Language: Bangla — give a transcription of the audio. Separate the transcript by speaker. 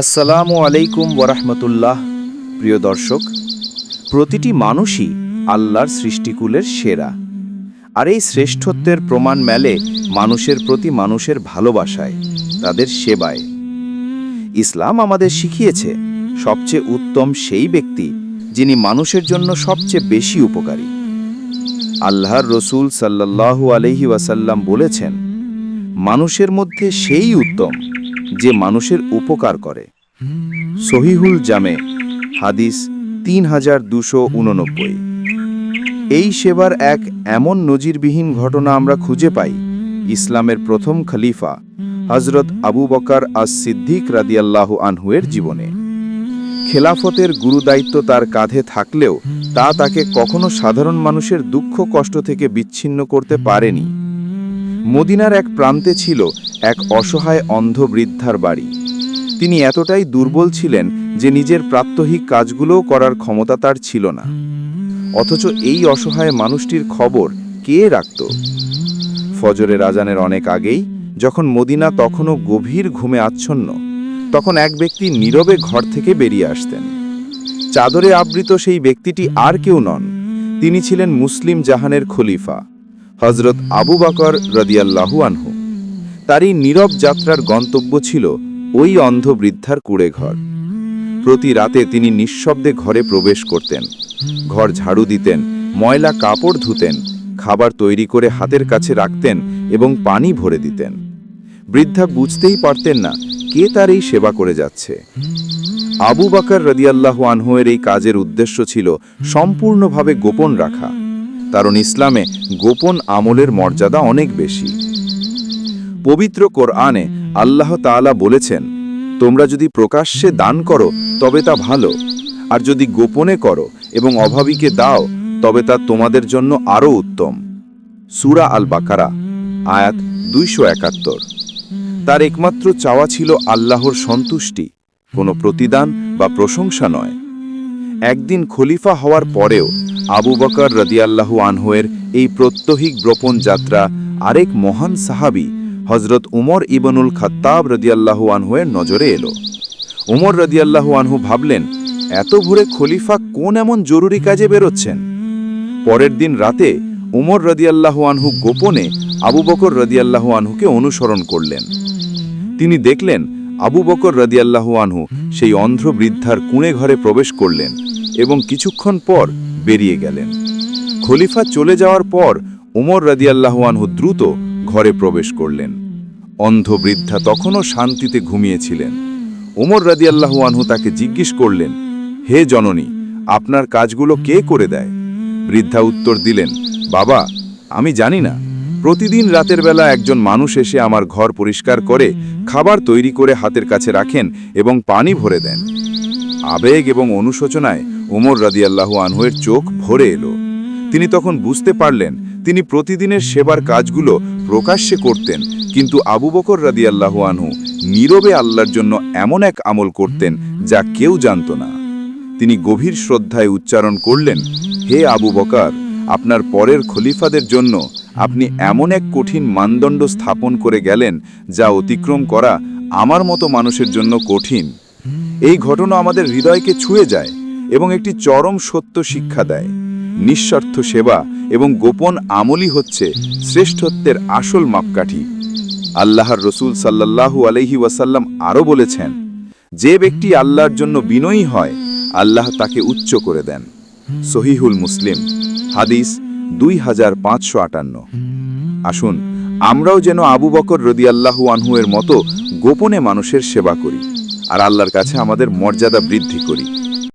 Speaker 1: আসসালামু আলাইকুম ওরহমতুল্লাহ প্রিয় দর্শক, প্রতিটি মানুষই আল্লাহর সৃষ্টিকুলের সেরা। আর এই শ্রেষ্ঠত্বের প্রমাণ মেলে মানুষের প্রতি মানুষের ভালোবাসায়, তাদের সেবায়। ইসলাম আমাদের শিখিয়েছে, সবচেয়ে উত্তম সেই ব্যক্তি যিনি মানুষের জন্য সবচেয়ে বেশি উপকারী। আল্লাহর রসুল সাল্লাল্লাহু আলহি ওয়াসাল্লাম বলেছেন, মানুষের মধ্যে সেই উত্তম যে মানুষের উপকার করে। সহিহুল জামে, হাদিস তিন হাজার দুশো এই সেবার এক এমন নজিরবিহীন ঘটনা আমরা খুঁজে পাই, ইসলামের প্রথম খলিফা হজরত আবু বকার আজ সিদ্দিক রাদিয়াল্লাহু আনহুয়ের জীবনে। খেলাফতের গুরুদায়িত্ব তার কাঁধে থাকলেও তা তাকে কখনো সাধারণ মানুষের দুঃখ কষ্ট থেকে বিচ্ছিন্ন করতে পারেনি। মদিনার এক প্রান্তে ছিল এক অসহায় অন্ধ বৃদ্ধার বাড়ি। তিনি এতটাই দুর্বল ছিলেন যে নিজের প্রাত্যহিক কাজগুলোও করার ক্ষমতা তার ছিল না। অথচ এই অসহায় মানুষটির খবর কে রাখত? ফজরের আজানের অনেক আগেই, যখন মদিনা তখনও গভীর ঘুমে আচ্ছন্ন, তখন এক ব্যক্তি নীরবে ঘর থেকে বেরিয়ে আসতেন। চাদরে আবৃত সেই ব্যক্তিটি আর কেউ নন, তিনি ছিলেন মুসলিম জাহানের খলিফা হজরত আবু বাকর রদিয়াল্লাহু আনহু। তারই নীরব যাত্রার গন্তব্য ছিল ওই অন্ধ বৃদ্ধার কুড়ে ঘর প্রতি রাতে তিনি নিঃশব্দে ঘরে প্রবেশ করতেন। ঘর ঝাড়ু দিতেন, ময়লা কাপড় ধুতেন, খাবার তৈরি করে হাতের কাছে রাখতেন এবং পানি ভরে দিতেন। বৃদ্ধা বুঝতেই পারতেন না, কে তার এই সেবা করে যাচ্ছে। আবু বাকর রদিয়াল্লাহু আনহুয়ের এই কাজের উদ্দেশ্য ছিল সম্পূর্ণভাবে গোপন রাখা। কারণ ইসলামে গোপন আমলের মর্যাদা অনেক বেশি। পবিত্র কোরআনে আল্লাহ তাআলা বলেছেন, তোমরা যদি প্রকাশ্যে দান করো, তবে তা ভালো, আর যদি গোপনে করো এবং অভাবীকে দাও, তবে তা তোমাদের জন্য আরও উত্তম। সুরা আল বাকারা আয়াত দুইশো একাত্তর। তার একমাত্র চাওয়া ছিল আল্লাহর সন্তুষ্টি, কোনো প্রতিদান বা প্রশংসা নয়। একদিন খলিফা হওয়ার পরেও আবু বকর রদিয়াল্লাহু আনহুয়ের এই প্রত্যহিক ব্রপণ যাত্রা আরেক মহান সাহাবি হজরত উমর ইবনুল খাত্তাব রদিয়াল্লাহু আনহুয়ের নজরে এলো। উমর রদিয়াল্লাহু আনহু ভাবলেন, এত ভোরে খলিফা কোন এমন জরুরি কাজে বেরোচ্ছেন? পরের দিন রাতে উমর রদিয়াল্লাহু আনহু গোপনে আবু বকর রদিয়াল্লাহু আনহুকে অনুসরণ করলেন। তিনি দেখলেন, আবু বকর রদিয়াল্লাহু আনহু সেই অন্ধ্র বৃদ্ধার কুঁড়ে ঘরে প্রবেশ করলেন এবং কিছুক্ষণ পর বেরিয়ে গেলেন। খলিফা চলে যাওয়ার পর উমর রদিয়াল্লাহু আনহু দ্রুত ঘরে প্রবেশ করলেন। অন্ধ বৃদ্ধা তখনও শান্তিতে ঘুমিয়েছিলেন। উমর রদিয়াল্লাহু আনহু তাকে জিজ্ঞেস করলেন, হে জননী, আপনার কাজগুলো কে করে দেয়? বৃদ্ধা উত্তর দিলেন, বাবা, আমি জানি না। প্রতিদিন রাতের বেলা একজন মানুষ এসে আমার ঘর পরিষ্কার করে, খাবার তৈরি করে হাতের কাছে রাখেন এবং পানি ভরে দেন। আবেগ এবং অনুশোচনায় ওমর রাদিয়াল্লাহু আনহুয়ের চোখ ভরে এলো। তিনি তখন বুঝতে পারলেন, তিনি প্রতিদিনের সেবার কাজগুলো প্রকাশ্যে করতেন, কিন্তু আবু বকর রাদিয়াল্লাহু আনহু নীরবে আল্লাহর জন্য এমন এক আমল করতেন যা কেউ জানত না। তিনি গভীর শ্রদ্ধায় উচ্চারণ করলেন, হে আবু বকর, আপনার পরের খলিফাদের জন্য আপনি এমন এক কঠিন মানদণ্ড স্থাপন করে গেলেন যা অতিক্রম করা আমার মতো মানুষের জন্য কঠিন। এই ঘটনা আমাদের হৃদয়কে ছুঁয়ে যায় এবং একটি চরম সত্য শিক্ষা দেয়। নিঃস্বার্থ সেবা এবং গোপন আমলই হচ্ছে শ্রেষ্ঠত্বের আসল মাপকাঠি। আল্লাহর রসুল সাল্লাল্লাহু আলহি ওয়াসাল্লাম আরও বলেছেন, যে ব্যক্তি আল্লাহর জন্য বিনয়ী হয়, আল্লাহ তাকে উচ্চ করে দেন। সহিহুল মুসলিম, হাদিস দুই হাজার পাঁচশো আটান্ন। আসুন, আমরাও যেন আবু বকর রদিয়াল্লাহু আনহুয়ের মতো গোপনে মানুষের সেবা করি, আর আল্লাহর কাছে আমাদের মর্যাদা বৃদ্ধি করি।